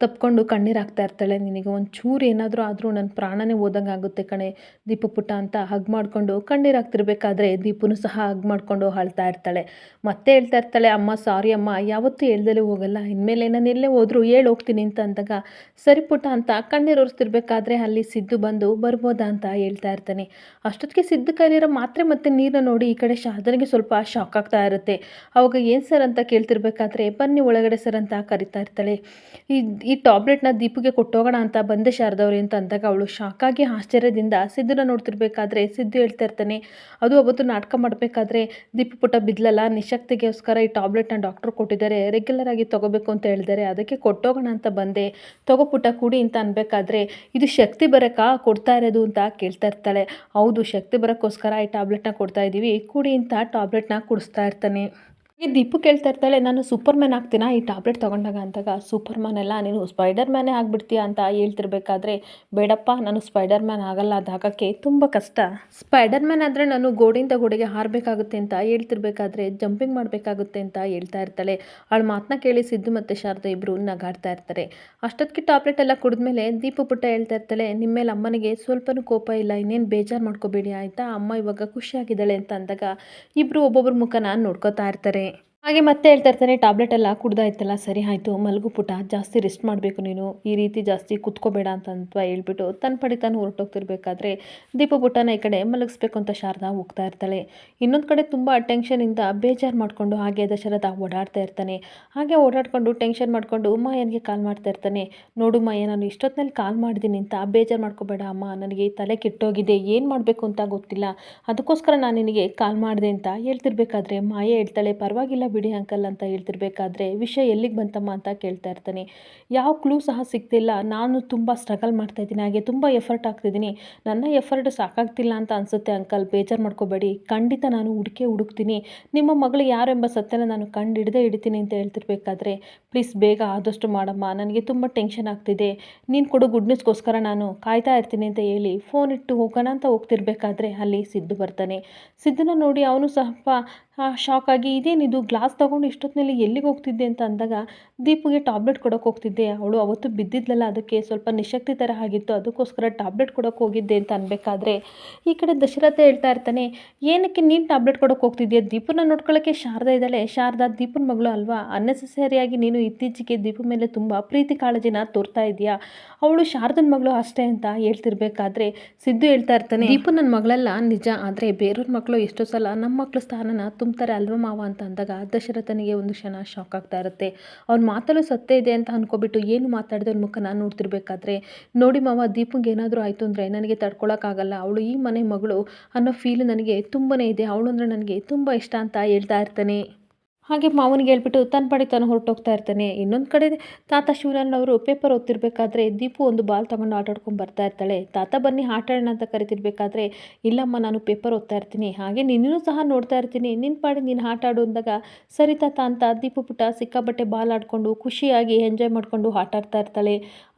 ತಪ್ಕೊಂಡು ಕಣ್ಣೀರು ಹಾಕ್ತಾ ಇರ್ತಾಳೆ ನಿನಗೆ. ಒಂದು ಚೂರು ಏನಾದರೂ ಆದರೂ ನನ್ನ ಪ್ರಾಣನೇ ಹೋದಂಗೆ ಆಗುತ್ತೆ ಕಣೆ. ದೀಪು ಪುಟ್ಟ ಅಂತ ಹಗ್ ಮಾಡಿಕೊಂಡು ಕಣ್ಣೀರು ಹಾಕ್ತಿರ್ಬೇಕಾದ್ರೆ ದೀಪುನು ಸಹ ಹಗ್ ಮಾಡಿಕೊಂಡು ಅಳ್ತಾ ಇರ್ತಾಳೆ. ಮತ್ತೆ ಹೇಳ್ತಾ ಇರ್ತಾಳೆ, ಅಮ್ಮ ಸಾರಿ ಅಮ್ಮ, ಯಾವತ್ತೂ ಹೇಳ್ದಲೇ ಹೋಗಲ್ಲ. ಇನ್ಮೇಲೆ ನಾನು ಎಲ್ಲೇ ಹೋದರೂ ಹೇಳಿ ಹೋಗ್ತೀನಿ ಅಂತ ಅಂದಾಗ, ಸರಿ ಪುಟ್ಟ ಅಂತ ಕಣ್ಣೀರು ಒರೆಸ್ತಿರ್ಬೇಕಾದ್ರೆ ಅಲ್ಲಿ ಸಿದ್ದು ಬಂದು ಬರ್ಬೋದಾ ಅಂತ ಹೇಳ್ತಾ ಇರ್ತಾನೆ. ಅಷ್ಟೊತ್ತಿಗೆ ಸಿದ್ದು ಕೈಲಿರೋ ಮಾತ್ರೆ ಮತ್ತು ನೀರನ್ನ ನೋಡಿ ಈ ಕಡೆ ಶಾದನಿಗೆ ಸ್ವಲ್ಪ ಶಾಕ್ ಆಗ್ತಾ ಇರುತ್ತೆ. ಅವಾಗ ಏನು ಸರ್ ಅಂತ ಕೇಳ್ತಿರ್ಬೇಕಾದ್ರೆ, ಬನ್ನಿ ಒಳಗಡೆ ಸರ್ ಅಂತ ಕರಿತಾ ಇರ್ತಾಳೆ. ಈ ಈ ಟಾಬ್ಲೆಟ್ನ ದೀಪಿಗೆ ಕೊಟ್ಟೋಗೋಣ ಅಂತ ಬಂದೆ ಶಾರದವ್ರಿ ಅಂತ ಅಂದಾಗ ಅವಳು ಶಾಕಾಗಿ ಆಶ್ಚರ್ಯದಿಂದ ಸಿದ್ಧನ ನೋಡ್ತಿರ್ಬೇಕಾದ್ರೆ ಸಿದ್ದು ಹೇಳ್ತಾ ಇರ್ತಾನೆ, ಅದು ಅವತ್ತು ನಾಟಕ ಮಾಡಬೇಕಾದ್ರೆ ದೀಪು ಪುಟ ಬಿದ್ಲಲ್ಲ, ನಿಶಕ್ತಿಗೋಸ್ಕರ ಈ ಟಾಬ್ಲೆಟ್ನ ಡಾಕ್ಟರ್ ಕೊಟ್ಟಿದ್ದಾರೆ ರೆಗ್ಯುಲರ್ ಆಗಿ ತೊಗೋಬೇಕು ಅಂತ ಹೇಳಿದ್ದಾರೆ, ಅದಕ್ಕೆ ಕೊಟ್ಟೋಗೋಣ ಅಂತ ಬಂದೆ, ತಗೋ ಪುಟ ಕುಡಿ ಅಂತ ಅನ್ಬೇಕಾದ್ರೆ ಇದು ಶಕ್ತಿ ಬರಕ ಕೊಡ್ತಾ ಇರೋದು ಅಂತ ಕೇಳ್ತಾ ಇರ್ತಾಳೆ, ಹೌದು, ಶಕ್ತಿ ಬರೋಕ್ಕೋಸ್ಕರ ಈ ಟ್ಯಾಬ್ಲೆಟ್ನ ಕೊಡ್ತಾ ಇದ್ದೀವಿ, ಕುಡಿ ಅಂತ ಟಾಬ್ಲೆಟ್ನ ಕುಡಿಸ್ತಾ ಇರ್ತಾನೆ. ದೀಪು ಕೇಳ್ತಾ ಇರ್ತಾಳೆ, ನಾನು ಸೂಪರ್ ಮ್ಯಾನ್ ಆಗ್ತೀನಾ? ಈ ಟ್ಯಾಬ್ಲೆಟ್ ತೊಗೊಂಡಾಗ? ಅಂದಾಗ ಸೂಪರ್ ಮ್ಯಾನ್ ಎಲ್ಲ ನೀನು ಸ್ಪೈಡರ್ ಮ್ಯಾನೇ ಆಗ್ಬಿಡ್ತೀಯ ಅಂತ ಹೇಳ್ತಿರ್ಬೇಕಾದ್ರೆ, ಬೇಡಪ್ಪ, ನಾನು ಸ್ಪೈಡರ್ ಮ್ಯಾನ್ ಆಗಲ್ಲ, ಅದು ಹಾಕೋಕ್ಕೆ ತುಂಬ ಕಷ್ಟ. ಸ್ಪೈಡರ್ ಮ್ಯಾನ್ ಆದರೆ ನಾನು ಗೋಡೆಯಿಂದ ಗೋಡೆಗೆ ಹಾರಬೇಕಾಗುತ್ತೆ ಅಂತ ಹೇಳ್ತಿರ್ಬೇಕಾದ್ರೆ ಜಂಪಿಂಗ್ ಮಾಡಬೇಕಾಗುತ್ತೆ ಅಂತ ಹೇಳ್ತಾ ಇರ್ತಾಳೆ. ಅವಳ ಮಾತನ್ನ ಕೇಳಿ ಸಿದ್ದು ಮತ್ತು ಶಾರದಾ ಇಬ್ಬರು ನಗಾಡ್ತಾ ಇರ್ತಾರೆ. ಅಷ್ಟೊತ್ತಿಗೆ ಟ್ಯಾಬ್ಲೆಟ್ ಎಲ್ಲ ಕುಡಿದ್ಮೇಲೆ ದೀಪು ಪುಟ್ಟ ಹೇಳ್ತಾ ಇರ್ತಾಳೆ ನಿಮ್ಮ ಮೇಲೆ ಅಮ್ಮನಿಗೆ ಸ್ವಲ್ಪನೂ ಕೋಪ ಇಲ್ಲ, ಇನ್ನೇನು ಬೇಜಾರು ಮಾಡ್ಕೋಬೇಡಿ, ಆಯಿತಾ? ಅಮ್ಮ ಇವಾಗ ಖುಷಿಯಾಗಿದ್ದಾಳೆ ಅಂತ ಅಂದಾಗ ಇಬ್ಬರು ಒಬ್ಬೊಬ್ಬರ ಮುಖನ ನೋಡ್ಕೋತಾ ಇರ್ತಾರೆ. ಹಾಗೆ ಮತ್ತೆ ಹೇಳ್ತಾ ಇರ್ತಾನೆ ಟ್ಯಾಬ್ಲೆಟ್ ಎಲ್ಲ ಕುಡ್ದಾಯ್ತಲ್ಲ ಸರಿ ಆಯಿತು, ಮಲಗು ಪುಟ, ಜಾಸ್ತಿ ರೆಸ್ಟ್ ಮಾಡಬೇಕು ನೀನು, ಈ ರೀತಿ ಜಾಸ್ತಿ ಕುತ್ಕೋಬೇಡ ಅಂತ ಅಂತ ಹೇಳ್ಬಿಟ್ಟು ತನ್ನ ಪಡಿ ತಾನು ಹೊರಟೋಗ್ತಿರ್ಬೇಕಾದ್ರೆ ದೀಪ ಪುಟನ ಈ ಕಡೆ ಮಲಗಿಸ್ಬೇಕು ಅಂತ ಶಾರದಾ ಹೋಗ್ತಾ ಇರ್ತಾಳೆ. ಇನ್ನೊಂದು ಕಡೆ ತುಂಬ ಟೆನ್ಷನಿಂದ ಬೇಜಾರು ಮಾಡಿಕೊಂಡು ಹಾಗೆ ದಶರಥ ಓಡಾಡ್ತಾ ಇರ್ತಾನೆ. ಹಾಗೆ ಓಡಾಡ್ಕೊಂಡು ಟೆನ್ಷನ್ ಮಾಡಿಕೊಂಡು ಮಾಯನಿಗೆ ಕಾಲ್ ಮಾಡ್ತಾ ಇರ್ತಾನೆ. ನೋಡು ಮಾಯ ನಾನು ಇಷ್ಟೊತ್ತಿನಲ್ಲಿ ಕಾಲ್ ಮಾಡಿದ್ದೀನಿ ಅಂತ ಬೇಜಾರು ಮಾಡ್ಕೋಬೇಡ ಅಮ್ಮ, ನನಗೆ ತಲೆ ಕೆಟ್ಟೋಗಿದೆ, ಏನು ಮಾಡಬೇಕು ಅಂತ ಗೊತ್ತಿಲ್ಲ. ಅದಕ್ಕೋಸ್ಕರ ನಾನು ನಿನಗೆ ಕಾಲ್ ಮಾಡಿದೆ ಅಂತ ಹೇಳ್ತಿರ್ಬೇಕಾದ್ರೆ ಮಾಯ ಹೇಳ್ತಾಳೆ, ಪರವಾಗಿಲ್ಲ ಬಿಡಿ ಅಂಕಲ್ ಅಂತ ಹೇಳ್ತಿರ್ಬೇಕಾದ್ರೆ, ವಿಷಯ ಎಲ್ಲಿಗೆ ಬಂತಮ್ಮ ಅಂತ ಕೇಳ್ತಾ ಇರ್ತಾನೆ. ಯಾವ ಕ್ಲೂ ಸಹ ಸಿಗ್ತಿಲ್ಲ. ನಾನು ತುಂಬ ಸ್ಟ್ರಗಲ್ ಮಾಡ್ತಾ ಇದ್ದೀನಿ. ಹಾಗೆ ತುಂಬ ಎಫರ್ಟ್ ಆಗ್ತಿದ್ದೀನಿ ನನ್ನ ಎಫರ್ಟ್ ಸಾಕಾಗ್ತಿಲ್ಲ ಅಂತ ಅನಿಸುತ್ತೆ ಅಂಕಲ್. ಬೇಜಾರು ಮಾಡ್ಕೋಬೇಡಿ. ಖಂಡಿತ ನಾನು ಹುಡುಕೆ ಹುಡುಕ್ತೀನಿ. ನಿಮ್ಮ ಮಗಳು ಯಾರೆಂಬ ಸತ್ಯನ ನಾನು ಕಂಡು ಹಿಡಿದೇ ಇಡ್ತೀನಿ ಅಂತ ಹೇಳ್ತಿರ್ಬೇಕಾದ್ರೆ ಪ್ಲೀಸ್ ಬೇಗ ಆದಷ್ಟು ಮಾಡಮ್ಮ. ನನಗೆ ತುಂಬ ಟೆನ್ಷನ್ ಆಗ್ತಿದೆ. ನೀನು ಕೊಡೋ ಗುಡ್ ನ್ಯೂಸ್ಗೋಸ್ಕರ ನಾನು ಕಾಯ್ತಾ ಇರ್ತೀನಿ ಅಂತ ಹೇಳಿ ಫೋನ್ ಇಟ್ಟು ಹೋಗೋಣ ಅಂತ ಹೋಗ್ತಿರ್ಬೇಕಾದ್ರೆ ಅಲ್ಲಿ ಸಿದ್ದು ಬರ್ತಾನೆ. ಸಿದ್ದನ ನೋಡಿ ಅವನು ಸ್ವಲ್ಪ ಶಾಕ್ ಆಗಿ ಇದೇನಿದು ಗ್ಲಾಸ್ ತೊಗೊಂಡು ಇಷ್ಟೊತ್ತಿನಲ್ಲಿ ಎಲ್ಲಿಗೆ ಹೋಗ್ತಿದ್ದೆ? ಅಂತ ಅಂದಾಗ, ದೀಪುಗೆ ಟಾಬ್ಲೆಟ್ ಕೊಡೋಕೆ ಹೋಗ್ತಿದ್ದೆ. ಅವಳು ಅವತ್ತು ಬಿದ್ದಿದ್ಲಲ್ಲ, ಅದಕ್ಕೆ ಸ್ವಲ್ಪ ನಿಶಕ್ತಿ ಥರ ಆಗಿತ್ತು. ಅದಕ್ಕೋಸ್ಕರ ಟ್ಯಾಬ್ಲೆಟ್ ಕೊಡೋಕೆ ಹೋಗಿದ್ದೆ ಅಂತ ಅನ್ಬೇಕಾದ್ರೆ. ಈ ಕಡೆ ದಶರಥ ಹೇಳ್ತಾ ಇರ್ತಾನೆ, ಏನಕ್ಕೆ ನೀನು ಟ್ಯಾಬ್ಲೆಟ್ ಕೊಡೋಕೆ ಹೋಗ್ತಿದ್ಯಾ? ದೀಪನ ನೋಡ್ಕೊಳ್ಳೋಕ್ಕೆ ಶಾರದಾ ಇದ್ದಾಳೆ. ಶಾರದಾ, ದೀಪನ ಮಗಳು ಅಲ್ವಾ? ಅನ್ನೆಸೆಸರಿಯಾಗಿ ನೀನು ಇತ್ತೀಚೆಗೆ ದೀಪ ಮೇಲೆ ತುಂಬ ಪ್ರೀತಿ ಕಾಳಜಿನ ತೋರ್ತಾ ಇದೆಯಾ ಅವಳು ಶಾರದನ ಮಗಳು ಅಷ್ಟೇ ಅಂತ ಹೇಳ್ತಿರ್ಬೇಕಾದ್ರೆ ಸಿದ್ದು ಹೇಳ್ತಾ ಇರ್ತಾನೆ, ದೀಪು ನನ್ನ ಮಗಳಲ್ಲ, ನಿಜ. ಆದರೆ ಬೇರೆಯವ್ರ ಮಕ್ಕಳು ಎಷ್ಟೋ ಸಲ ನಮ್ಮ ಮಕ್ಕಳು ಸ್ಥಾನನ ತುಂಬ್ತಾರೆ ಅಲ್ವ ಮಾವ ಅಂತ ಅಂದಾಗ ದಶರಥನಿಗೆ ಒಂದು ಕ್ಷಣ ಶಾಕ್ ಆಗ್ತಾ ಇರುತ್ತೆ. ಅವ್ನ ಮಾತಲ್ಲೂ ಸತ್ಯ ಇದೆ ಅಂತ ಅಂದ್ಕೊಬಿಟ್ಟು ಏನು ಮಾತಾಡಿದೆ ಮುಖ ನಾನು ನೋಡ್ತಿರ್ಬೇಕಾದ್ರೆ, ನೋಡಿ ಮಾವ, ದೀಪಂಗೆ ಏನಾದರೂ ಆಯಿತು ಅಂದರೆ ನನಗೆ ತಡ್ಕೊಳಕ್ಕಾಗಲ್ಲ. ಅವಳು ಈ ಮನೆ ಮಗಳು ಅನ್ನೋ ಫೀಲ್ ನನಗೆ ತುಂಬಾ ಇದೆ. ಅವಳು ಅಂದರೆ ನನಗೆ ತುಂಬ ಇಷ್ಟ ಅಂತ ಹೇಳ್ತಾ ಇರ್ತಾನೆ. ಹಾಗೆ ಮಾವನಿಗೆ ಹೇಳ್ಬಿಟ್ಟು ತನ್ನ ಪಡಿ ತಾನು ಹೊರಟೋಗ್ತಾ ಇರ್ತಾನೆ. ಇನ್ನೊಂದು ಕಡೆ ತಾತ ಶಿವನಣ್ಣವರು ಪೇಪರ್ ಓದ್ತಿರ್ಬೇಕಾದ್ರೆ ದೀಪು ಒಂದು ಬಾಲ್ ತಗೊಂಡು ಆಟ ಆಡ್ಕೊಂಡು ಬರ್ತಾ ಇರ್ತಾಳೆ. ತಾತ ಬನ್ನಿ ಆಟ ಆಡೋಣ ಅಂತ ಕರಿತಿರ್ಬೇಕಾದ್ರೆ, ಇಲ್ಲಮ್ಮ, ನಾನು ಪೇಪರ್ ಓದ್ತಾ ಇರ್ತೀನಿ. ಹಾಗೆ ನಿನ್ನೂ ಸಹ ನೋಡ್ತಾ ಇರ್ತೀನಿ. ನಿನ್ನ ಪಾಡಿ ನೀನು ಆಟ ಆಡು ಅಂದಾಗ ಸರಿ ತಾತ ಅಂತ ದೀಪು ಪುಟ್ಟ ಸಿಕ್ಕಾಬಟ್ಟೆ ಬಾಲ್ ಆಡಿಕೊಂಡು ಖುಷಿಯಾಗಿ ಎಂಜಾಯ್ ಮಾಡಿಕೊಂಡು ಆಟ ಆಡ್ತಾ ಇರ್ತಾಳೆ.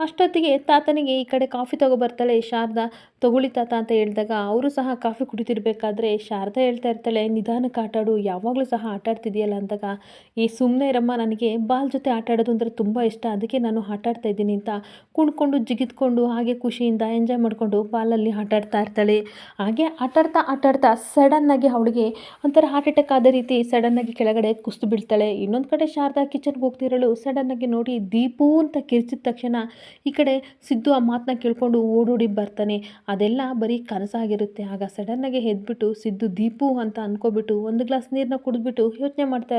ಅಷ್ಟೊತ್ತಿಗೆ ತಾತನಿಗೆ ಈ ಕಡೆ ಕಾಫಿ ತಗೊಬರ್ತಾಳೆ ಶಾರದಾ, ತಗೊಳ್ಳಿ ತಾತ ಅಂತ ಹೇಳಿದಾಗ ಅವರು ಸಹ ಕಾಫಿ ಕುಡಿತಿರ್ಬೇಕಾದ್ರೆ ಶಾರದಾ ಹೇಳ್ತಾ ಇರ್ತಾಳೆ, ನಿಧಾನಕ್ಕೆ ಆಟಾಡು ಯಾವಾಗಲೂ ಸಹ ಆಟ ಆಡ್ತಿದೆಯಲ್ಲ ಅಂದಾಗ ಈ ಸುಮ್ಮನೆ ಇರಮ್ಮ, ನನಗೆ ಬಾಲ್ ಜೊತೆ ಆಟ ಆಡೋದು ಅಂದರೆ ತುಂಬ ಇಷ್ಟ, ಅದಕ್ಕೆ ನಾನು ಆಟ ಆಡ್ತಾ ಇದ್ದೀನಿ ಅಂತ ಕುಣ್ಕೊಂಡು, ಜಿಗಿದ್ಕೊಂಡು, ಹಾಗೆ ಖುಷಿಯಿಂದ ಎಂಜಾಯ್ ಮಾಡಿಕೊಂಡು ಬಾಲಲ್ಲಿ ಆಟಾಡ್ತಾ ಇರ್ತಾಳೆ. ಹಾಗೆ ಆಟಾಡ್ತಾ ಆಟಾಡ್ತಾ ಸಡನ್ನಾಗಿ ಅವಳಿಗೆ ಒಂಥರ ಹಾರ್ಟ್ ಅಟ್ಯಾಕ್ ಆದ ರೀತಿ ಸಡನ್ನಾಗಿ ಕೆಳಗಡೆ ಕುಸ್ತು ಬೀಳ್ತಾಳೆ. ಇನ್ನೊಂದು ಕಡೆ ಶಾರದಾ ಕಿಚನ್ಗೆ ಹೋಗ್ತಿರಳು. ಸಡನ್ನಾಗಿ ನೋಡಿ ದೀಪು ಅಂತ ಕಿರ್ಚಿದ ತಕ್ಷಣ ಈ ಕಡೆ ಸಿದ್ದು ಆ ಮಾತನ್ನ ಕೇಳ್ಕೊಂಡು ಓಡೋಡಿ ಬರ್ತಾನೆ. ಅದೆಲ್ಲ ಬರೀ ಕನಸಾಗಿರುತ್ತೆ ಆಗ ಸಡನ್ನಾಗಿ ಎದ್ಬಿಟ್ಟು ಸಿದ್ದು, ದೀಪು ಅಂತ ಅನ್ಕೋಬಿಟ್ಟು ಒಂದು ಗ್ಲಾಸ್ ನೀರನ್ನ ಕುಡಿದ್ಬಿಟ್ಟು ಯೋಚನೆ ಮಾಡ್ತಾ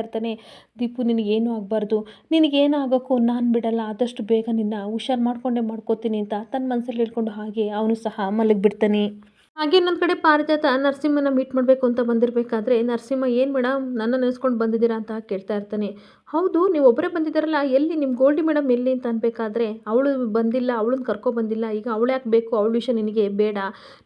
ದೀಪು ನಿನಗೇನು ಆಗಬಾರ್ದು. ನಿನಗೇನು ಆಗೋಕ್ಕೂ ನಾನು ಬಿಡಲ್ಲ. ಆದಷ್ಟು ಬೇಗ ನಿನ್ನ ಹುಷಾರು ಮಾಡಿಕೊಂಡೆ ಮಾಡ್ಕೋತೀನಿ ಅಂತ ತನ್ನ ಮನಸ್ಸಲ್ಲಿ ಹೇಳ್ಕೊಂಡು ಹಾಗೆ ಅವನು ಸಹ ಮಲಗಿಬಿಡ್ತಾನೆ ಹಾಗೆ ಇನ್ನೊಂದು ಕಡೆ ಪಾರಿಜಾತ ನರಸಿಂಹನ ಮೀಟ್ ಮಾಡಬೇಕು ಅಂತ ಬಂದಿರಬೇಕಾದ್ರೆ, ನರಸಿಂಹ, ಏನು ಮೇಡಮ್ ನನ್ನ ನೆನೆಸ್ಕೊಂಡು ಬಂದಿದ್ದೀರಾ? ಅಂತ ಕೇಳ್ತಾ ಇರ್ತಾನೆ. ಹೌದು, ನೀವು ಒಬ್ಬರೇ ಬಂದಿದ್ದಾರಲ್ಲ, ಎಲ್ಲಿ ನಿಮ್ಮ ಗೋಲ್ಡಿ ಮೇಡಮ್ ಎಲ್ಲಿ ಅಂತ ಅನ್ಬೇಕಾದ್ರೆ, ಅವಳು ಬಂದಿಲ್ಲ, ಅವಳನ್ನ ಕರ್ಕೊ ಬಂದಿಲ್ಲ, ಈಗ ಅವಳು ಯಾಕೆ ಬೇಕು, ಅವಳ ವಿಷಯ ನಿನಗೆ ಬೇಡ.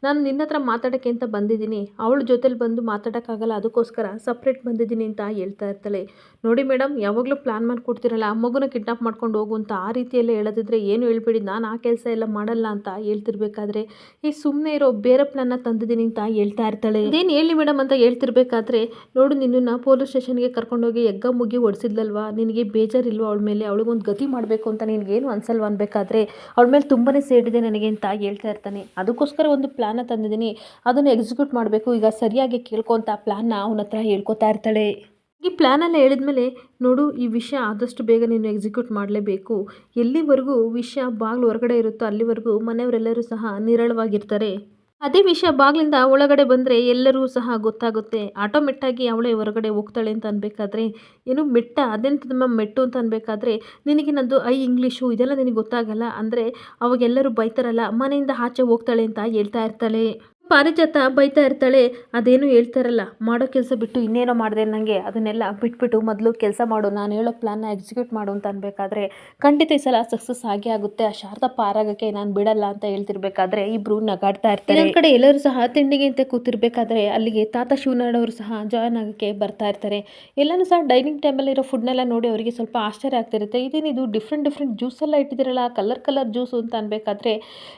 ನಾನು ನಿನ್ನ ಹತ್ರ ಮಾತಾಡೋಕ್ಕೆ ಅಂತ ಬಂದಿದ್ದೀನಿ, ಅವಳ ಜೊತೆಲಿ ಬಂದು ಮಾತಾಡೋಕ್ಕಾಗಲ್ಲ, ಅದಕ್ಕೋಸ್ಕರ ಸಪ್ರೇಟ್ ಬಂದಿದ್ದೀನಿ ಅಂತ ಹೇಳ್ತಾ ಇರ್ತಾಳೆ. ನೋಡಿ ಮೇಡಮ್, ಯಾವಾಗಲೂ ಪ್ಲ್ಯಾನ್ ಮಾಡಿಕೊಡ್ತಿರಲ್ಲ, ಮಗುನ ಕಿಡ್ನಾಪ್ ಮಾಡ್ಕೊಂಡು ಹೋಗು ಅಂತ ಆ ರೀತಿಯಲ್ಲೇ ಹೇಳೋದಿದ್ರೆ ಏನು ಹೇಳ್ಬೇಡಿ, ನಾನು ಆ ಕೆಲಸ ಎಲ್ಲ ಮಾಡಲ್ಲ ಅಂತ ಹೇಳ್ತಿರ್ಬೇಕಾದ್ರೆ ಈ ಸುಮ್ಮನೆ ಇರೋ ಬೇರೆ ಪ್ಲ್ಯಾನ್ನ ತಂದಿದ್ದೀನಿ ಅಂತ ಹೇಳ್ತಾ ಇರ್ತಾಳೆ. ಏನು ಹೇಳಿ ಮೇಡಮ್ ಅಂತ ಹೇಳ್ತಿರ್ಬೇಕಾದ್ರೆ, ನೋಡು ನಿನ್ನನ್ನು ಪೊಲೀಸ್ ಸ್ಟೇಷನ್ಗೆ ಕರ್ಕೊಂಡೋಗಿ ಎಗ್ಗ ಮುಗಿ ಹೊಡ್ಸಿದ್ಲಲ್ವಾ ನಿನಗೆ ಬೇಜಾರಿಲ್ವ ಅವಳ ಮೇಲೆ? ಅವಳಿಗೊಂದು ಗತಿ ಮಾಡಬೇಕು ಅಂತ ನಿನಗೇನು ಅನ್ಸಲ್ವಾ ಅನ್ಬೇಕಾದ್ರೆ? ಅವಳ ಮೇಲೆ ತುಂಬಾ ಸೇಡಿದೆ ನನಗೆ ಅಂತ ಹೇಳ್ತಾ ಇರ್ತಾನೆ. ಅದಕ್ಕೋಸ್ಕರ ಒಂದು ಪ್ಲ್ಯಾನ ತಂದಿದ್ದೀನಿ. ಅದನ್ನು ಎಕ್ಸಿಕ್ಯೂಟ್ ಮಾಡಬೇಕು. ಈಗ ಸರಿಯಾಗಿ ಕೇಳ್ಕೊಂತ ಪ್ಲ್ಯಾನ್ನ ಅವನ ಹತ್ರ ಹೇಳ್ಕೊತಾ ಇರ್ತಾಳೆ. ಈ ಪ್ಲ್ಯಾನೆಲ್ಲ ಹೇಳಿದ್ಮೇಲೆ, ನೋಡು, ಈ ವಿಷಯ ಆದಷ್ಟು ಬೇಗ ನೀನು ಎಕ್ಸಿಕ್ಯೂಟ್ ಮಾಡಲೇಬೇಕು. ಎಲ್ಲಿವರೆಗೂ ವಿಷಯ ಬಾಗಿಲು ಹೊರಗಡೆ ಇರುತ್ತೋ ಅಲ್ಲಿವರೆಗೂ ಮನೆಯವರೆಲ್ಲರೂ ಸಹ ನಿರಳವಾಗಿರ್ತಾರೆ. ಅದೇ ವಿಷಯ ಬಾಗಿಲಿಂದ ಒಳಗಡೆ ಬಂದರೆ ಎಲ್ಲರೂ ಸಹ ಗೊತ್ತಾಗುತ್ತೆ. ಆಟೋಮೆಟ್ಟಾಗಿ ಅವಳೇ ಹೊರಗಡೆ ಹೋಗ್ತಾಳೆ ಅಂತ ಅನ್ಬೇಕಾದ್ರೆ, ಏನು ಮೆಟ್ಟ ಅದೆಂತದಮ್ಮ ಮೆಟ್ಟು ಅಂತ ಅನ್ಬೇಕಾದ್ರೆ, ನಿನಗೆ ನಂದು ಐ ಇಂಗ್ಲೀಷು ಇದೆಲ್ಲ ನಿನಗೆ ಗೊತ್ತಾಗಲ್ಲ. ಅಂದರೆ ಅವಾಗೆಲ್ಲರೂ ಬೈತಾರಲ್ಲ, ಮನೆಯಿಂದ ಆಚೆ ಹೋಗ್ತಾಳೆ ಅಂತ ಹೇಳ್ತಾ ಇರ್ತಾಳೆ. ಪಾರಿಜಾತ ಬೈತಾ ಇರ್ತಾಳೆ. ಅದೇನು ಹೇಳ್ತಾರಲ್ಲ. ಮಾಡೋ ಕೆಲಸ ಬಿಟ್ಟು ಇನ್ನೇನೋ ಮಾಡಿದೆ ನನಗೆ ಅದನ್ನೆಲ್ಲ ಬಿಟ್ಬಿಟ್ಟು ಮೊದಲು ಕೆಲಸ ಮಾಡು. ನಾನು ಹೇಳೋ ಪ್ಲಾನ್ನ ಎಕ್ಸಿಕ್ಯೂಟ್ ಮಾಡು ಅಂತ ಅನ್ಬೇಕಾದ್ರೆ ಖಂಡಿತ ಈ ಸಲ ಸಕ್ಸಸ್ ಆಗೇ ಆಗುತ್ತೆ. ಆ ಶಾರದಾ ಪಾರಾಗಕ್ಕೆ ನಾನು ಬಿಡಲ್ಲ ಅಂತ ಹೇಳ್ತಿರ್ಬೇಕಾದ್ರೆ ಇಬ್ಬರು ನಗಾಡ್ತಾ ಇರ್ತಾರೆ. ಕಡೆ ಎಲ್ಲರೂ ಸಹ ತಿಂಡಿಗೆ ಅಂತ ಕೂತಿರ್ಬೇಕಾದ್ರೆ ಅಲ್ಲಿಗೆ ತಾತ ಶಿವನಾಡವರು ಸಹ ಜಾಯ್ನ್ ಆಗೋಕ್ಕೆ ಬರ್ತಾ ಇರ್ತಾರೆ. ಎಲ್ಲನೂ ಸಹ ಡೈನಿಂಗ್ ಟೇಬಲ್ಲಿರೋ ಫುಡ್ನೆಲ್ಲ ನೋಡಿ ಅವರಿಗೆ ಸ್ವಲ್ಪ ಆಶ್ಚರ್ಯ ಆಗ್ತಿರುತ್ತೆ. ಇದೇನಿದು ಡಿಫ್ರೆಂಟ್ ಡಿಫ್ರೆಂಟ್ ಜ್ಯೂಸ್ ಎಲ್ಲ ಇಟ್ಟಿದ್ದೀರಲ್ಲ ಕಲರ್ ಕಲರ್ ಜ್ಯೂಸು ಅಂತ ಅನ್ಬೇಕಾದ್ರೆ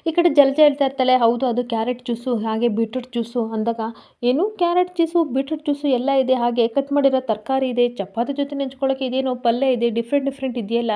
ಈ ಕಡೆ ಜಲಜ ಹೇಳ್ತಾ ಇರ್ತಾಳೆ. ಹೌದು, ಅದು ಕ್ಯಾರೆಟ್ ಜ್ಯೂಸು ಹಾಗೆ ಬೀಟ್ರೂಟ್ ಜ್ಯೂಸು ಅಂದಾಗ ಏನು ಕ್ಯಾರೆಟ್ ಜ್ಯೂಸು, ಬೀಟ್ರೂಟ್ ಜ್ಯೂಸು ಎಲ್ಲ ಇದೆ, ಹಾಗೆ ಕಟ್ ಮಾಡಿರೋ ತರಕಾರಿ ಇದೆ, ಚಪಾತಿ ಜೊತೆ ನೆಂಚ್ಕೊಳ್ಳೋಕೆ ಇದೇನು ಪಲ್ಯ ಇದೆ ಡಿಫ್ರೆಂಟ್ ಡಿಫ್ರೆಂಟ್ ಇದೆಯಲ್ಲ,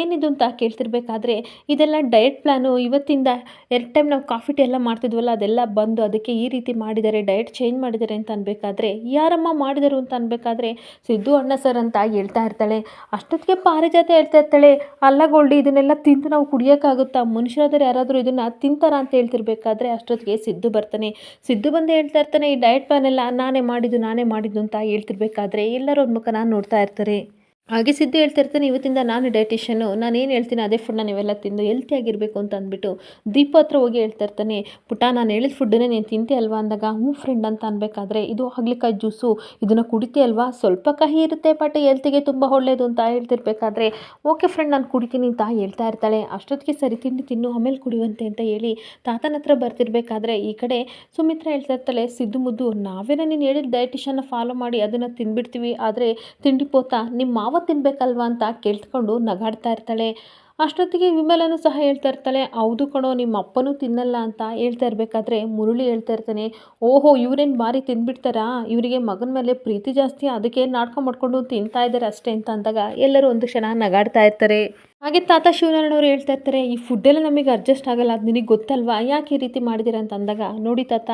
ಏನಿದು ಅಂತ ಕೇಳ್ತಿರ್ಬೇಕಾದ್ರೆ ಇದೆಲ್ಲ ಡಯಟ್ ಪ್ಲ್ಯಾನು ಇವತ್ತಿಂದ ಎರಡು ಟೈಮ್ ನಾವು ಕಾಫಿ ಟೀ ಎಲ್ಲ ಮಾಡ್ತಿದ್ವಲ್ಲ, ಅದೆಲ್ಲ ಬಂದು ಅದಕ್ಕೆ ಈ ರೀತಿ ಮಾಡಿದ್ದಾರೆ ಡಯಟ್ ಚೇಂಜ್ ಮಾಡಿದ್ದಾರೆ ಅಂತ ಅನ್ಬೇಕಾದ್ರೆ, ಯಾರಮ್ಮ ಮಾಡಿದರು ಅಂತ ಅನ್ಬೇಕಾದ್ರೆ ಸಿದ್ದು ಅಣ್ಣ ಸರ್ ಅಂತ ಹೇಳ್ತಾ ಇರ್ತಾಳೆ. ಅಷ್ಟೊತ್ತಿಗೆ ಪಾರಿಜಾತ ಹೇಳ್ತಾ ಇರ್ತಾಳೆ, ಅಲ್ಲ ಇದನ್ನೆಲ್ಲ ತಿಂದು ನಾವು ಕುಡಿಯೋಕ್ಕಾಗುತ್ತಾ? ಮನುಷ್ಯರಾದರೆ ಯಾರಾದರೂ ಇದನ್ನು ತಿಂತಾರ? ಅಂತ ಹೇಳ್ತಿರ್ಬೇಕಾದ್ರೆ ಅಷ್ಟೊತ್ತಿಗೆ ಸಿದ್ದು ಬರ್ತಾನೆ ಸಿದ್ದು ಬಂದು ಹೇಳ್ತಾ ಇರ್ತಾನೆ, ಈ ಡಯಟ್ ಪ್ಲಾನ್ ಎಲ್ಲ ನಾನೇ ಮಾಡಿದ್ದು ನಾನೇ ಮಾಡಿದ್ದು ಅಂತ ಹೇಳ್ತಿರ್ಬೇಕಾದ್ರೆ ಎಲ್ಲರೂ ಅವ್ರ ಮುಖ ನಾನು ನೋಡ್ತಾ ಇರ್ತಾರೆ. ಹಾಗೆ ಸಿದ್ದು ಹೇಳ್ತಾ ಇರ್ತಾನೆ, ಇವತ್ತಿಂದ ನಾನು ಡೈಟಿಷನ್ನು ನಾನು ಏನು ಹೇಳ್ತೀನಿ ಅದೇ ಫುಡ್ನ ನೀವೆಲ್ಲ ತಿಂದು ಹೆಲ್ತಿಯಾಗಿರಬೇಕು ಅಂತ ಅಂದ್ಬಿಟ್ಟು ದೀಪ ಹತ್ರ ಹೋಗಿ ಹೇಳ್ತಾ ಇರ್ತಾನೆ ಪುಟ್ಟ ನಾನು ಹೇಳಿದ ಫುಡ್ಡನ್ನೇ ನೀನು ತಿಂತೆ ಅಲ್ವಾ? ಅಂದಾಗ, ಹ್ಞೂ ಫ್ರೆಂಡ್ ಅಂತ ಅನ್ಬೇಕಾದ್ರೆ, ಇದು ಹಾಗಲಿಕಾಯಿ ಜ್ಯೂಸು, ಇದನ್ನು ಕುಡಿತೆ ಅಲ್ವಾ? ಸ್ವಲ್ಪ ಕಹಿ ಇರುತ್ತೆ ಬಟ್ ಹೆಲ್ತಿಗೆ ತುಂಬ ಒಳ್ಳೆಯದು ಅಂತ ಹೇಳ್ತಿರ್ಬೇಕಾದ್ರೆ, ಓಕೆ ಫ್ರೆಂಡ್ ನಾನು ಕುಡಿತೀನಿ, ಅಂತ ಹೇಳ್ತಾ ಇರ್ತಾಳೆ. ಅಷ್ಟೊತ್ತಿಗೆ ಸರಿ, ತಿಂಡಿ ತಿನ್ನು, ಆಮೇಲೆ ಕುಡಿಯುವಂತೆ ಅಂತ ಹೇಳಿ ತಾತನ ಹತ್ರ ಬರ್ತಿರ್ಬೇಕಾದ್ರೆ, ಈ ಕಡೆ ಸುಮಿತ್ರ ಹೇಳ್ತಾ ಇರ್ತಾಳೆ, ಸಿದ್ದು ಮುದ್ದು, ನಾವೇನ ನೀನು ಹೇಳಿದ ಡಯಟಿಷನ್ನ ಫಾಲೋ ಮಾಡಿ ಅದನ್ನು ತಿಂದ್ಬಿಡ್ತೀವಿ ಆದರೆ ತಿಂಡಿ ಪೋತ ನಿಮ್ಮ ಮಾವ ತಿನ್ಬೇಕಲ್ವಾ ಅಂತ ಕೇಳ್ತ್ಕೊಂಡು ನಗಾಡ್ತಾ ಇರ್ತಾಳೆ. ಅಷ್ಟೊತ್ತಿಗೆ ವಿಮಲನು ಸಹ ಹೇಳ್ತಾ ಇರ್ತಾಳೆ, ಹೌದು ಕಣೋ, ನಿಮ್ಮ ಅಪ್ಪನೂ ತಿನ್ನಲ್ಲ ಅಂತ ಹೇಳ್ತಾ ಇರಬೇಕಾದ್ರೆ ಮುರುಳಿ ಹೇಳ್ತಾ ಇರ್ತಾನೆ. ಓಹೋ, ಇವ್ರೇನು ಭಾರಿ ತಿಂದ್ಬಿಡ್ತಾರಾ ಇವರಿಗೆ ಮಗನ ಮೇಲೆ ಪ್ರೀತಿ ಜಾಸ್ತಿ, ಅದಕ್ಕೆ ನಾಟಕ ಮಾಡ್ಕೊಂಡು ತಿಂತಾ ಇದ್ದಾರೆ ಅಷ್ಟೇ ಅಂತ ಅಂದಾಗ ಎಲ್ಲರೂ ಒಂದು ಕ್ಷಣ ನಗಾಡ್ತಾ ಇರ್ತಾರೆ. ಹಾಗೆ ತಾತ ಶಿವನಾರಾಯಣವ್ರು ಹೇಳ್ತಾ ಇರ್ತಾರೆ, ಈ ಫುಡ್ಡೆಲ್ಲ ನಮಗೆ ಅಡ್ಜಸ್ಟ್ ಆಗಲ್ಲ, ಅದು ನಿನಗೆ ಗೊತ್ತಲ್ವಾ? ಯಾಕೆ ಈ ರೀತಿ ಮಾಡಿದಿರ? ಅಂತ ಅಂದಾಗ, ನೋಡಿ ತಾತ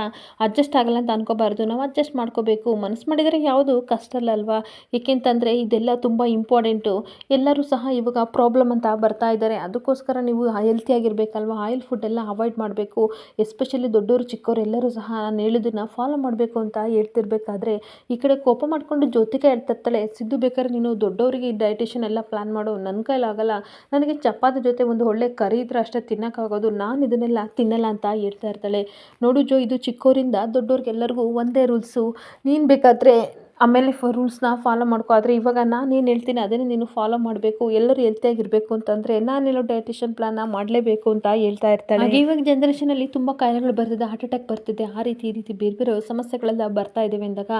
ಅಡ್ಜಸ್ಟ್ ಆಗಲ್ಲ ಅಂತ ಅನ್ಕೋಬಾರ್ದು, ನಾವು ಅಡ್ಜಸ್ಟ್ ಮಾಡ್ಕೋಬೇಕು. ಮನಸ್ಸು ಮಾಡಿದರೆ ಯಾವುದು ಕಷ್ಟ ಅಲ್ಲ ಅಲ್ವಾ? ಏಕೆಂತಂದರೆ ಇದೆಲ್ಲ ತುಂಬ ಇಂಪಾರ್ಟೆಂಟು ಎಲ್ಲರೂ ಸಹ ಇವಾಗ ಪ್ರಾಬ್ಲಮ್ ಅಂತ ಬರ್ತಾ ಇದ್ದಾರೆ. ಅದಕ್ಕೋಸ್ಕರ ನೀವು ಹೆಲ್ತಿಯಾಗಿರ್ಬೇಕಲ್ವಾ ಆಯಿಲ್ ಫುಡ್ ಎಲ್ಲ ಅವಾಯ್ಡ್ ಮಾಡಬೇಕು. ಎಸ್ಪೆಷಲಿ ದೊಡ್ಡವರು ಚಿಕ್ಕವರು ಎಲ್ಲರೂ ಸಹ ನಾನು ಹೇಳಿದ್ದನ್ನು ಫಾಲೋ ಮಾಡಬೇಕು ಅಂತ ಹೇಳ್ತಿರ್ಬೇಕಾದ್ರೆ, ಈ ಕಡೆ ಕೋಪ ಮಾಡಿಕೊಂಡು ಜ್ಯೋತಿಕ ಹೇಳ್ತಾ ಇರ್ತಾಳೆ ಸಿದ್ದು ಬೇಕಾದ್ರೆ ನೀನು ದೊಡ್ಡವರಿಗೆ ಈ ಡಯಟೇಷನ್ ಎಲ್ಲ ಪ್ಲ್ಯಾನ್ ಮಾಡು. ನನ್ನ ಕೈಲಾಗಲ್ಲ. ನನಗೆ ಚಪಾತಿ ಜೊತೆ ಒಂದು ಒಳ್ಳೆ ಕರಿ ಇದ್ರೆ ಅಷ್ಟೇ ತಿನ್ನೋಕ್ಕಾಗೋದು. ನಾನು ಇದನ್ನೆಲ್ಲ ತಿನ್ನಲ್ಲ ಅಂತ ಹೇಳ್ತಾ ಇರ್ತಾಳೆ. ನೋಡು ಜೋ, ಇದು ಚಿಕ್ಕವರಿಂದ ದೊಡ್ಡವ್ರಿಗೆಲ್ಲರಿಗೂ ಒಂದೇ ರೂಲ್ಸು. ನೀನು ಬೇಕಾದರೆ ಆಮೇಲೆ ಫ ರೂಲ್ಸ್ನ ಫಾಲೋ ಮಾಡ್ಕೋ. ಆದರೆ ಇವಾಗ ನಾನು ಏನು ಹೇಳ್ತೀನಿ, ಅದನ್ನೇ ನೀನು ಫಾಲೋ ಮಾಡಬೇಕು, ಎಲ್ಲರೂ ಹೆಲ್ತಿಯಾಗಿರಬೇಕು ಅಂತಂದರೆ ನಾನು ಹೇಳೋ ಡಯಟಿಷನ್ ಪ್ಲಾನ್ನ ಮಾಡಲೇಬೇಕು ಅಂತ ಹೇಳ್ತಾ ಇರ್ತಾಳೆ. ಇವಾಗ ಜನ್ರೇಷನಲ್ಲಿ ತುಂಬ ಕಾಯಿಲೆಗಳು ಬರ್ತಿದೆ ಹಾರ್ಟ್ ಅಟ್ಯಾಕ್ ಬರ್ತಿದೆ, ಆ ರೀತಿ ಈ ರೀತಿ ಬೇರೆ ಬೇರೆ ಸಮಸ್ಯೆಗಳೆಲ್ಲ ಬರ್ತಾ ಇದ್ದಾವೆ ಅಂದಾಗ,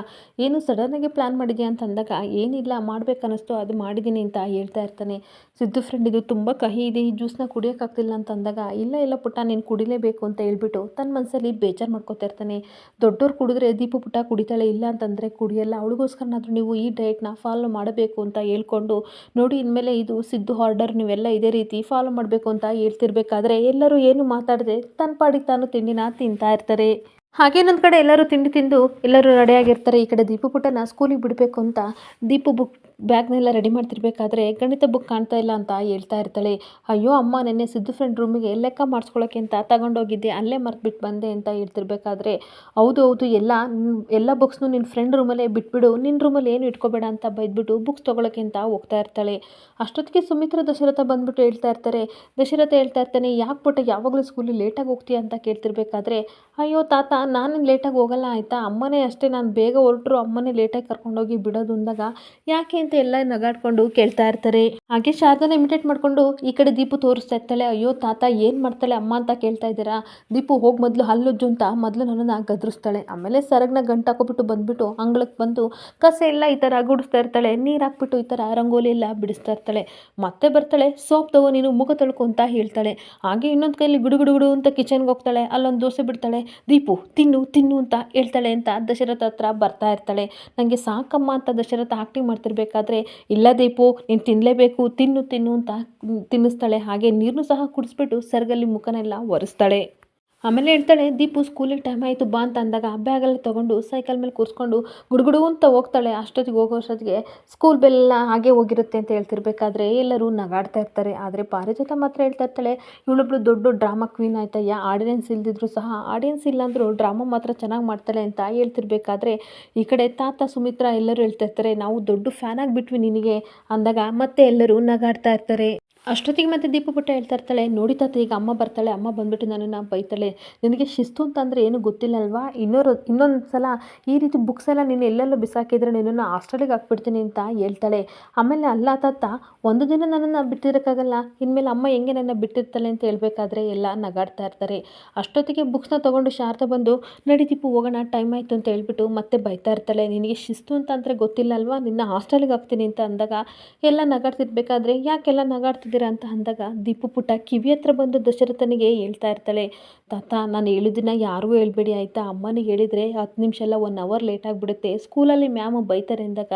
ಏನು ಸಡನ್ನಾಗಿ ಪ್ಲ್ಯಾನ್ ಮಾಡಿದ್ಯಾ ಅಂತ ಅಂದಾಗ, ಏನಿಲ್ಲ ಮಾಡಬೇಕನ್ನಿಸ್ತು, ಅದು ಮಾಡಿದ್ದೀನಿ ಅಂತ ಹೇಳ್ತಾ ಇರ್ತಾನೆ. ಸಿದ್ದು ಫ್ರೆಂಡ್ ಇದು ತುಂಬ ಕಹಿ ಇದೆ, ಈ ಜ್ಯೂಸ್ನ ಕುಡಿಯೋಕ್ಕಾಗ್ತಿಲ್ಲ ಅಂತ ಅಂದಾಗ, ಇಲ್ಲ ಇಲ್ಲ ಪುಟ್ಟ, ನೀನು ಕುಡಿಲೇಬೇಕು ಅಂತ ಹೇಳ್ಬಿಟ್ಟು ತನ್ನ ಮನಸ್ಸಲ್ಲಿ ಬೇಜಾರು ಮಾಡ್ಕೋತಾ ಇರ್ತಾನೆ. ದೊಡ್ಡವ್ರು ಕುಡಿದ್ರೆ ದೀಪ ಪುಟ್ಟ ಕುಡಿತಾಳೆ, ಇಲ್ಲ ಅಂತಂದರೆ ಕುಡಿಯಲ್ಲ ಅವಳಿಗೋಸ್ಕರನಾದರೂ ನೀವು ಈ ಡಯಟ್ನ ಫಾಲೋ ಮಾಡಬೇಕು ಅಂತ ಹೇಳ್ಕೊಂಡು ನೋಡಿ ಇನ್ಮೇಲೆ ಇದು ಸಿದ್ದು ಆರ್ಡರ್ ನೀವೆಲ್ಲ ಇದೇ ರೀತಿ ಫಾಲೋ ಮಾಡಬೇಕು ಅಂತ ಹೇಳ್ತಿರ್ಬೇಕಾದ್ರೆ ಎಲ್ಲರೂ ಏನು ಮಾತಾಡದೆ ತನ್ನ ಪಾಡಿಗೆ ತಾನು ತಿಂಡಿನ ತಿಂತಾ ಇರ್ತಾರೆ. ಹಾಗೆ ನನ್ನ ಕಡೆ ಎಲ್ಲರೂ ತಿಂಡಿ ತಿಂದು ಎಲ್ಲರೂ ರೆಡಿಯಾಗಿರ್ತಾರೆ ಈ ಕಡೆ ದೀಪು ಪುಟ್ಟನ ಸ್ಕೂಲಿಗೆ ಬಿಡಬೇಕು ಅಂತ ದೀಪು ಬುಕ್ ಬ್ಯಾಗ್ನೆಲ್ಲ ರೆಡಿ ಮಾಡ್ತಿರ್ಬೇಕಾದ್ರೆ ಗಣಿತ ಬುಕ್ ಕಾಣ್ತಾ ಇಲ್ಲ ಅಂತ ಹೇಳ್ತಾ ಇರ್ತಾಳೆ. ಅಯ್ಯೋ ಅಮ್ಮ, ನೆನ್ನೆ ಸಿದ್ದು ಫ್ರೆಂಡ್ ರೂಮಿಗೆ ಲೆಕ್ಕ ಮಾಡಿಸ್ಕೊಳ್ಳೋಕೆ ಅಂತ ತಗೊಂಡೋಗಿದ್ದೆ. ಅಲ್ಲೇ ಮರ್ತುಬಿಟ್ಟು ಬಂದೆ ಅಂತ ಹೇಳ್ತಿರ್ಬೇಕಾದ್ರೆ, ಹೌದು ಹೌದು, ಎಲ್ಲ ಎಲ್ಲ ಬುಕ್ಸ್ನು ನಿನ್ನ ಫ್ರೆಂಡ್ ರೂಮಲ್ಲೇ ಬಿಟ್ಬಿಡು. ನಿನ್ನ ರೂಮಲ್ಲಿ ಏನು ಇಟ್ಕೋಬೇಡ ಅಂತ ಬೈದ್ಬಿಟ್ಟು ಬುಕ್ಸ್ ತೊಗೊಳಕ್ಕೆ ಅಂತ ಹೋಗ್ತಾ ಇರ್ತಾಳೆ. ಅಷ್ಟೊತ್ತಿಗೆ ಸುಮಿತ್ರ ದಶರಥ ಬಂದ್ಬಿಟ್ಟು ಹೇಳ್ತಾ ಇರ್ತಾರೆ. ದಶರಥ ಹೇಳ್ತಾ ಇರ್ತಾನೆ, ಯಾಕೆ ಪುಟ್ಟ, ಯಾವಾಗಲೂ ಸ್ಕೂಲಿಗೆ ಲೇಟಾಗಿ ಹೋಗ್ತೀಯ ಅಂತ ಕೇಳ್ತಿರ್ಬೇಕಾದ್ರೆ, ಅಯ್ಯೋ ತಾತ ನಾನು ಲೇಟಾಗಿ ಹೋಗಲ್ಲ ಆಯಿತಾ? ಅಮ್ಮನೇ ಅಷ್ಟೇ, ನಾನು ಬೇಗ ಹೊರಟರು. ಅಮ್ಮನೇ ಲೇಟಾಗಿ ಕರ್ಕೊಂಡೋಗಿ ಬಿಡೋದು ಅಂದಾಗ, ಯಾಕೆ ಅಂತ ಎಲ್ಲ ನಗಾಡ್ಕೊಂಡು ಕೇಳ್ತಾ ಇರ್ತಾರೆ. ಹಾಗೆ ಶಾರದಾನ ಇಮಿಟೇಟ್ ಮಾಡ್ಕೊಂಡು ಈ ಕಡೆ ದೀಪು ತೋರಿಸ್ತಾ ಇರ್ತಾಳೆ, ಅಯ್ಯೋ ತಾತ ಏನು ಮಾಡ್ತಾಳೆ ಅಮ್ಮ ಅಂತ ಕೇಳ್ತಾ ಇದ್ದೀರಾ? ದೀಪು ಹೋಗಿ ಮೊದಲು ಹಲ್ಲುಜ್ಜು ಅಂತ ಮೊದಲು ನನ್ನನ್ನು ಗದರಿಸ್ತಾಳೆ. ಆಮೇಲೆ ಸರಗ್ನ ಗಂಟು ಹಾಕೋಬಿಟ್ಟು ಬಂದ್ಬಿಟ್ಟು ಅಂಗಳಕ್ಕೆ ಬಂದು ಕಸ ಎಲ್ಲ ಈ ಥರ ಗುಡಿಸ್ತಾ ಇರ್ತಾಳೆ. ನೀರು ಹಾಕ್ಬಿಟ್ಟು ಈ ಥರ ರಂಗೋಲಿ ಎಲ್ಲ ಬಿಡಿಸ್ತಾ ಇರ್ತಾಳೆ. ಮತ್ತೆ ಬರ್ತಾಳೆ, ಸೋಪ್ ತಗೋ, ನೀನು ಮುಖ ತೊಳ್ಕೊ ಅಂತ ಹೇಳ್ತಾಳೆ. ಹಾಗೆ ಇನ್ನೊಂದು ಕೈಯಲ್ಲಿ ಗುಡು ಗುಡು ಗುಡು ಅಂತ ಕಿಚನ್ಗೆ ಹೋಗ್ತಾಳೆ. ಅಲ್ಲೊಂದು ದೋಸೆ ಬಿಡ್ತಾಳೆ. ದೀಪು, ತಿನ್ನು ತಿನ್ನು ಅಂತ ಹೇಳ್ತಾಳೆ ಅಂತ ದಶರಥ ಹತ್ರ ಬರ್ತಾ ಇರ್ತಾಳೆ. ನನಗೆ ಸಾಕಮ್ಮ ಅಂತ ದಶರಥ ಆಕ್ಟಿಂಗ್ ಮಾಡ್ತಿರ್ಬೇಕಾದ್ರೆ ಇಲ್ಲ ದೀಪು, ನೀನು ತಿನ್ನಲೇಬೇಕು ತಿನ್ನು ತಿನ್ನು ಅಂತ ತಿನ್ನಿಸ್ತಾಳೆ. ಹಾಗೆ ನೀರನ್ನು ಸಹ ಕುಡಿಸ್ಬಿಟ್ಟು ಸರ್ಗಲ್ಲಿ ಮುಖನೆಲ್ಲ ಒರೆಸ್ತಾಳೆ. ಆಮೇಲೆ ಹೇಳ್ತಾಳೆ, ದೀಪು, ಸ್ಕೂಲಿಗೆ ಟೈಮ್ ಆಯಿತು, ಬಾ ಅಂತ ಅಂದಾಗ ಬ್ಯಾಗಲ್ಲಿ ತೊಗೊಂಡು ಸೈಕಲ್ ಮೇಲೆ ಕೂರಿಸ್ಕೊಂಡು ಗುಡುಗುಡು ಅಂತ ಹೋಗ್ತಾಳೆ. ಅಷ್ಟೊತ್ತಿಗೆ ಹೋಗೋ ಅಷ್ಟೊತ್ತಿಗೆ ಸ್ಕೂಲ್ ಬೆಲ್ಲ ಹಾಗೆ ಹೋಗಿರುತ್ತೆ ಅಂತ ಹೇಳ್ತಿರ್ಬೇಕಾದ್ರೆ ಎಲ್ಲರೂ ನಗಾಡ್ತಾ ಇರ್ತಾರೆ. ಆದರೆ ಪಾರಿಜಾತ ಮಾತ್ರ ಹೇಳ್ತಾ ಇರ್ತಾಳೆ, ಇವಳೊಬ್ಳು ದೊಡ್ಡ ಡ್ರಾಮಾ ಕ್ವೀನ್ ಆಯ್ತಯ್ಯ. ಆಡಿಯನ್ಸ್ ಇಲ್ದಿದ್ರು ಸಹ ಆಡಿಯನ್ಸ್ ಇಲ್ಲಾಂದರೂ ಡ್ರಾಮಾ ಮಾತ್ರ ಚೆನ್ನಾಗಿ ಮಾಡ್ತಾಳೆ ಅಂತ ಹೇಳ್ತಿರ್ಬೇಕಾದ್ರೆ ಈ ಕಡೆ ತಾತ, ಸುಮಿತ್ರಾ ಎಲ್ಲರೂ ಹೇಳ್ತಾ ಇರ್ತಾರೆ, ನಾವು ದೊಡ್ಡ ಫ್ಯಾನ್ ಆಗಿಬಿಟ್ವಿ ನಿನಗೆ ಅಂದಾಗ ಮತ್ತೆ ಎಲ್ಲರೂ ನಗಾಡ್ತಾ ಇರ್ತಾರೆ. ಅಷ್ಟೊತ್ತಿಗೆ ಮತ್ತೆ ದೀಪ ಪುಟ್ಟ ಹೇಳ್ತಾ ಇರ್ತಾಳೆ ನೋಡಿ ತಾತ ಈಗ ಅಮ್ಮ ಬರ್ತಾಳೆ, ಅಮ್ಮ ಬಂದ್ಬಿಟ್ಟು ನನ್ನನ್ನು ಬೈತಾಳೆ. ನಿನಗೆ ಶಿಸ್ತು ಅಂತಂದರೆ ಏನು ಗೊತ್ತಿಲ್ಲ ಅಲ್ವಾ ಇನ್ನೊರು ಇನ್ನೊಂದು ಸಲ ಈ ರೀತಿ ಬುಕ್ಸ್ ಎಲ್ಲ ನೀನು ಎಲ್ಲೆಲ್ಲೋ ಬಿಸಾಕಿದ್ರೆ ನಿನ್ನನ್ನು ಹಾಸ್ಟೆಲಿಗೆ ಹಾಕ್ಬಿಡ್ತೀನಿ ಅಂತ ಹೇಳ್ತಾಳೆ. ಆಮೇಲೆ ಅಲ್ಲ ತಾತ, ಒಂದು ದಿನ ನನ್ನನ್ನು ಬಿಟ್ಟಿರೋಕ್ಕಾಗಲ್ಲ? ಇನ್ಮೇಲೆ ಅಮ್ಮ ಹೆಂಗೆ ನನ್ನ ಬಿಟ್ಟಿರ್ತಾಳೆ ಅಂತ ಹೇಳಬೇಕಾದ್ರೆ ಎಲ್ಲ ನಗಾಡ್ತಾ ಇರ್ತಾರೆ. ಅಷ್ಟೊತ್ತಿಗೆ ಬುಕ್ಸ್ನ ತೊಗೊಂಡು ಶಾರದಾ ಬಂದು, ನಡಿ ದೀಪು, ಹೋಗೋಣ ಟೈಮ್ ಆಯಿತು ಅಂತ ಹೇಳ್ಬಿಟ್ಟು ಮತ್ತೆ ಬೈತಾ ಇರ್ತಾಳೆ. ನಿನಗೆ ಶಿಸ್ತು ಅಂತ ಅಂದರೆ ಗೊತ್ತಿಲ್ಲ ಅಲ್ವಾ ನಿನ್ನ ಹಾಸ್ಟೆಲಿಗೆ ಹಾಕ್ತೀನಿ ಅಂತ ಅಂದಾಗ ಎಲ್ಲ ನಗಾಡ್ತಿರ್ಬೇಕಾದ್ರೆ ಯಾಕೆಲ್ಲ ನಗಾಡ್ತಿದ್ದೀರಾ ಅಂತ ಅಂದಾಗ ದೀಪು ಪುಟ್ಟ ಕಿವಿ ಹತ್ರ ಬಂದು ದಶರಥನಿಗೆ ಹೇಳ್ತಾ ಇರ್ತಾಳೆ. ತಾತ, ನಾನು ಹೇಳಿದ್ದನ್ನ ಯಾರಿಗೂ ಹೇಳ್ಬೇಡಿ ಆಯಿತಾ? ಅಮ್ಮನಿಗೆ ಹೇಳಿದರೆ ಹತ್ತು ನಿಮಿಷ ಎಲ್ಲ ಒನ್ ಅವರ್ ಲೇಟ್ ಆಗಿಬಿಡುತ್ತೆ. ಸ್ಕೂಲಲ್ಲಿ ಮ್ಯಾಮ್ ಬೈತಾರೆ ಅಂದಾಗ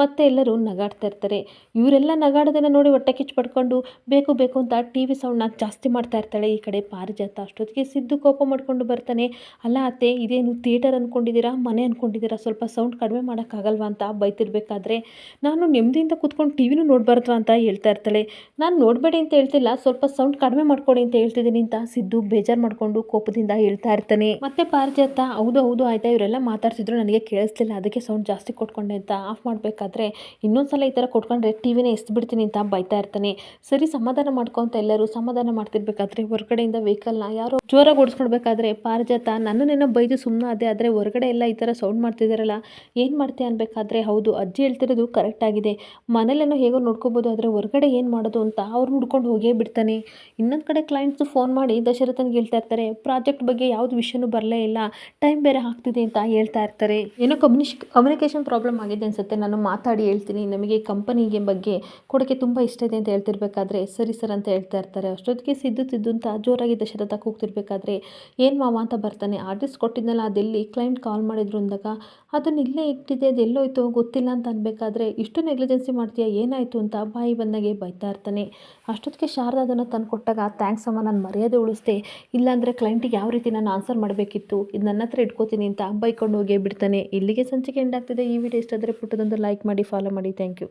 ಮತ್ತೆ ಎಲ್ಲರೂ ನಗಾಡ್ತಾ ಇರ್ತಾರೆ. ಇವರೆಲ್ಲ ನಗಾಡೋದನ್ನು ನೋಡಿ ಹೊಟ್ಟೆ ಕಿಚ್ಚು ಪಡ್ಕೊಂಡು ಬೇಕು ಬೇಕು ಅಂತ ಟಿ ವಿ ಸೌಂಡ್ನ ಜಾಸ್ತಿ ಮಾಡ್ತಾ ಇರ್ತಾಳೆ. ಈ ಕಡೆ ಪಾರಿಜಾತ ಅಷ್ಟೊತ್ತಿಗೆ ಸಿದ್ದು ಕೋಪ ಮಾಡ್ಕೊಂಡು ಬರ್ತಾನೆ. ಅಲ್ಲ ಅತ್ತೆ, ಇದೇನು ಥಿಯೇಟರ್ ಅಂದ್ಕೊಂಡಿದ್ದೀರಾ ಮನೆ ಅಂದ್ಕೊಂಡಿದ್ದೀರಾ ಸ್ವಲ್ಪ ಸೌಂಡ್ ಕಡಿಮೆ ಮಾಡೋಕ್ಕಾಗಲ್ವಾ ಅಂತ ಬೈತಿರ್ಬೇಕಾದ್ರೆ ನಾನು ನೆಮ್ಮದಿಯಿಂದ ಕೂತ್ಕೊಂಡು ಟಿ ವಿನೂ ನೋಡಬಾರ್ದು ಅಂತ ಹೇಳ್ತಾ ಇರ್ತಾಳೆ. ನಾನು ನೋಡಬೇಡಿ ಅಂತ ಹೇಳ್ತಿಲ್ಲ, ಸ್ವಲ್ಪ ಸೌಂಡ್ ಕಡಿಮೆ ಮಾಡ್ಕೊಡಿ ಅಂತ ಹೇಳ್ತಿದ್ದೀನಿ ಅಂತ ಸಿದ್ದು ಬೇಜಾರು ಮಾಡ್ಕೊಂಡು ಕೋಪದಿಂದ ಹೇಳ್ತಾ ಇರ್ತಾನೆ. ಮತ್ತೆ ಪಾರಿಜಾತ ಹೌದು ಹೌದು ಆಯ್ತಾ, ಇವರೆಲ್ಲ ಮಾತಾಡ್ತಿದ್ರು ನನಗೆ ಕೇಳಿಸ್ತಿಲ್ಲ ಅದಕ್ಕೆ ಸೌಂಡ್ ಜಾಸ್ತಿ ಕೊಟ್ಕೊಂಡೆ ಅಂತ ಆಫ್ ಮಾಡಬೇಕಾದ್ರೆ ಇನ್ನೊಂದ್ಸಲ ಈ ಥರ ಕೊಟ್ಕೊಂಡ್ರೆ ಟಿ ವಿನೇ ಬಿಡ್ತೀನಿ ಅಂತ ಬೈತಾ ಇರ್ತಾನೆ. ಸರಿ, ಸಮಾಧಾನ ಮಾಡ್ಕೊಂತ ಎಲ್ಲರೂ ಸಮಾಧಾನ ಮಾಡ್ತಿರ್ಬೇಕಾದ್ರೆ ಹೊರಗಡೆಯಿಂದ ವೆಹಿಕಲ್ನ ಯಾರೋ ಜೋರಾಗಿ ಓಡಿಸ್ಕೊಳ್ಬೇಕಾದ್ರೆ ಪಾರಿಜಾತ ನನ್ನನ್ನೇನೋ ಬೈದು ಸುಮ್ಮನೆ ಅದೇ ಆದರೆ ಹೊರಗಡೆ ಎಲ್ಲ ಈ ಥರ ಸೌಂಡ್ ಮಾಡ್ತಿದ್ದಾರಲ್ಲ ಏನು ಮಾಡ್ತೀಯ ಅನ್ಬೇಕಾದ್ರೆ ಹೌದು, ಅಜ್ಜಿ ಹೇಳ್ತಿರೋದು ಕರೆಕ್ಟ್ ಆಗಿದೆ. ಮನೇಲೇನೋ ಹೇಗೋ ನೋಡ್ಕೋಬೋದು, ಆದರೆ ಹೊರಗಡೆ ಏನು ಮಾಡೋದು ಅಂತ ಅವ್ರು ಹುಡ್ಕೊಂಡು ಹೋಗೇ ಬಿಡ್ತಾನೆ. ಇನ್ನೊಂದು ಕಡೆ ಕ್ಲೈಂಟ್ಸು ಫೋನ್ ಮಾಡಿ ದಶರಥನ್ಗೆ ಹೇಳ್ತಾ ಇರ್ತಾರೆ ಪ್ರಾಜೆಕ್ಟ್ ಬಗ್ಗೆ ಯಾವುದು ವಿಷಯನೂ ಬರಲೇ ಇಲ್ಲ, ಟೈಮ್ ಬೇರೆ ಆಗ್ತಿದೆ ಅಂತ ಹೇಳ್ತಾ ಇರ್ತಾರೆ. ಏನೋ ಕಮ್ಯುನಿಶ್ ಕಮ್ಯುನಿಕೇಷನ್ ಪ್ರಾಬ್ಲಮ್ ಆಗಿದೆ ಅನ್ಸುತ್ತೆ. ನಾನು ಮಾತಾಡಿ ಹೇಳ್ತೀನಿ. ನಮಗೆ ಕಂಪನಿಗೆ ಬಗ್ಗೆ ಕೊಡೋಕ್ಕೆ ತುಂಬ ಇಷ್ಟ ಇದೆ ಅಂತ ಹೇಳ್ತಿರ್ಬೇಕಾದ್ರೆ, ಸರಿ ಸರ್ ಅಂತ ಹೇಳ್ತಾ ಇರ್ತಾರೆ. ಅಷ್ಟೊತ್ತಿಗೆ ಸಿದ್ದು ಸಿದ್ದು ಅಂತ ಜೋರಾಗಿ ದಶರಥಕ್ಕೆ ಹೋಗ್ತಿರ್ಬೇಕಾದ್ರೆ, ಏನು ಮಾವ ಅಂತ ಬರ್ತಾನೆ. ಆರ್ಡರ್ಸ್ ಕೊಟ್ಟಿದ್ನಲ್ಲ, ಅದೆಲ್ಲಿ ಕ್ಲೈಂಟ್ ಕಾಲ್ ಮಾಡಿದ್ರು ಅಂದಾಗ, ಅದನ್ನು ಇಲ್ಲೇ ಇಟ್ಟಿದೆ ಅದು ಎಲ್ಲೋಯ್ತು ಗೊತ್ತಿಲ್ಲ ಅಂತ ಅನ್ಬೇಕಾದ್ರೆ, ಇಷ್ಟು ನೆಗ್ಲಿಜೆನ್ಸಿ ಮಾಡ್ತೀಯಾ, ಏನಾಯಿತು ಅಂತ ಬಾಯಿ ಬಂದಾಗೆ ಬೈತಾ ಇರ್ತಾನೆ. ಅಷ್ಟೊತ್ತಿಗೆ ಶಾರದಾ ಅದನ್ನು ತಂದು ಕೊಟ್ಟಾಗ ಥ್ಯಾಂಕ್ಸ್ ಅಮ್ಮ, ನಾನು ಮರ್ಯಾದೆ ಉಳಿಸ್ದೆ. ಇಲ್ಲಾಂದರೆ ಕ್ಲೈಂಟಿಗೆ ಯಾವ ರೀತಿ ನಾನು ಆನ್ಸರ್ ಮಾಡಬೇಕಿತ್ತು, ಇದು ನನ್ನ ಹತ್ರ ಇಟ್ಕೋತೀನಿ ಅಂತ ಬೈಕೊಂಡು ಹೋಗೇ ಬಿಡ್ತಾನೆ. ಇಲ್ಲಿಗೆ ಸಂಚಿಕೆ ಎಂಡ್ ಆಗ್ತಿದೆ. ಈ ವಿಡಿಯೋ ಇಷ್ಟ ಆದರೆ ಪುಟ್ಟದೊಂದು ಲೈಕ್ ಮಾಡಿ ಫಾಲೋ ಮಾಡಿ. Thank you